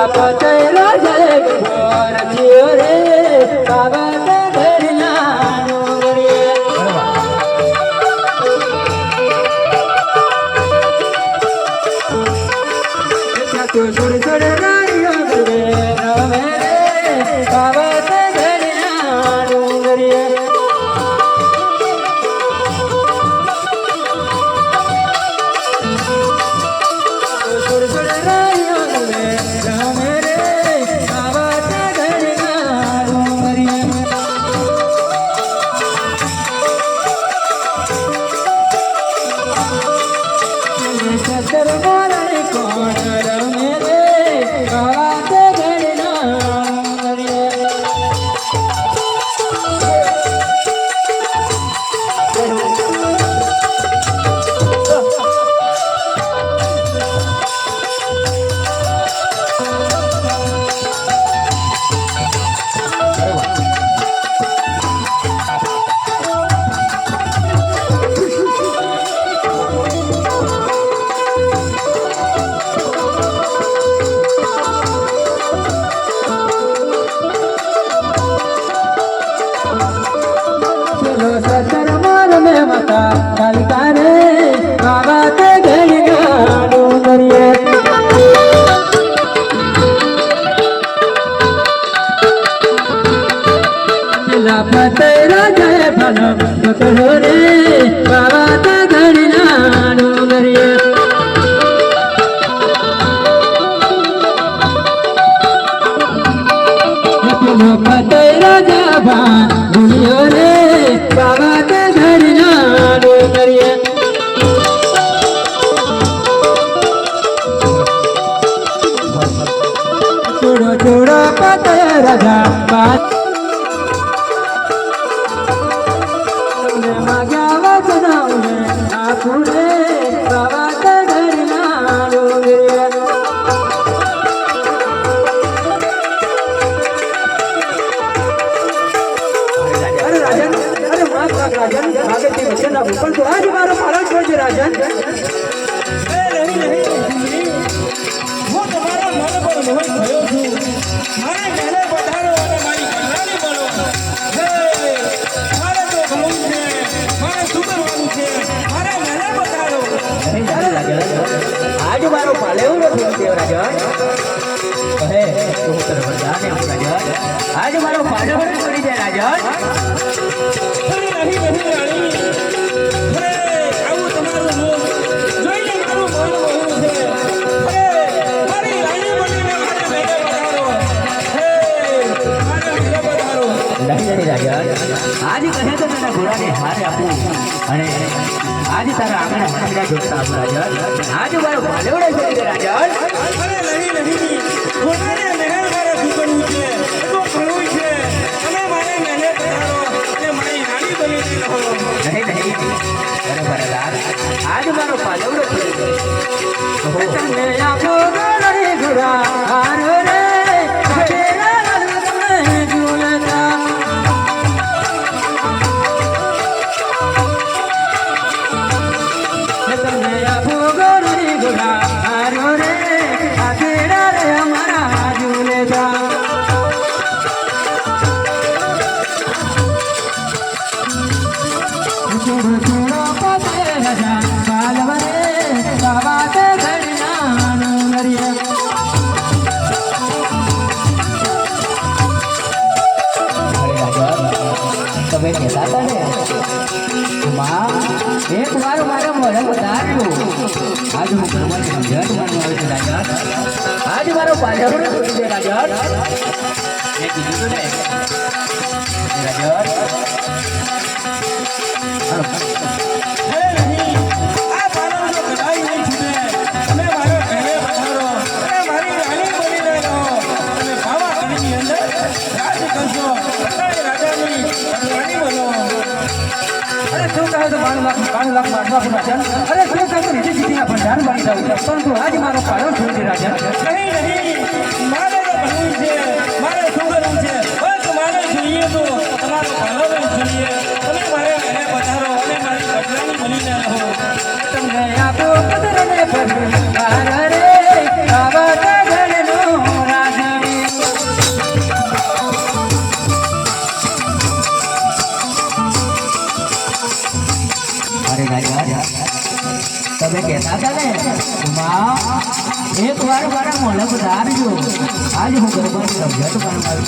પેલા પતેલો જય ગોર થયો રે બાબા ઘરના ડુંગરે તું સુર સુર પતેરા જાભા દુનિયો રે બાબા તે જાભા માગ્યા પણ તું આજ મારો પાલન કરજે રાજન એ નહીં નહીં હું તમારા મન પર મોહિત થયો છું. મારે મહેલે પધારો અને મારી કલ્યાણી બનો મારે તો ભણવું છે મારે સુધરવાનું છે મારે મહેલે પધારો આજ મારો પાલેવડો થયો છે રાજન કહે તું તને વરદાન આપું રાજન આજ મારો પાલેવડો પડી જાય રાજન નહીં નહીં રાણી નહીં રાજન આજ કહે તો તને ઘોડાને હારે આપું. અને આજ તારા આંગણે મંદિરા જોડતા આપું રાજન. આજ મારો પાલેવડો પડી જાય રાજન. અરે નહીં નહીં. પોતાને મહેલ મારે સુકરવું છે. તો ભણવું છે. તમે મારે મહેલે પધારો અને મારી રાણી બની રહો. નહીં નહીં. અરે આજ મારો પાલવડો થયો તમને આપો આજ હું કરવાની સમજણ? માનવા આવે છે રાજા? આજ મારો પાછળ છોડી દે રાજા? મેં કીધું ને રાજા? તો બાણું લાખ બાણું લાખ મારવા પણ છે. અરે શું થાય તો નીચે સીટીના ભંડાર બની જાવ પરંતુ આજ મારો પાડો જોઈ દે રાજા. નહીં નહીં. મારે તો ભણવું છે. મારે સુધરવું છે. બસ મારે જોઈએ તો તમારો ભણવો જોઈએ. તમે મારે મહેલે પધારો અને મારી કટલાની બનીને રહો. તમને આપો એક વાર મારા મોઢે પધારજો આજ હું ગરબાની સમજત પણ મારું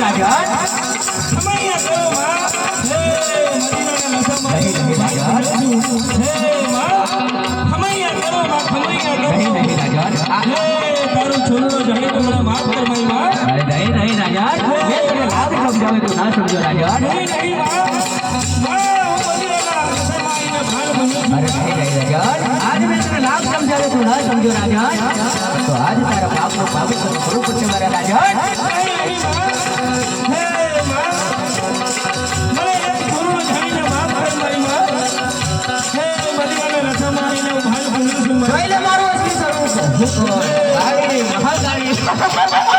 રાજા. સમજો રાજન તો આજ તારા બાપનું બાબુ સ્વરૂપ છે મારા રાજન મહાકાળી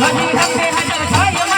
满天的坦克还在加油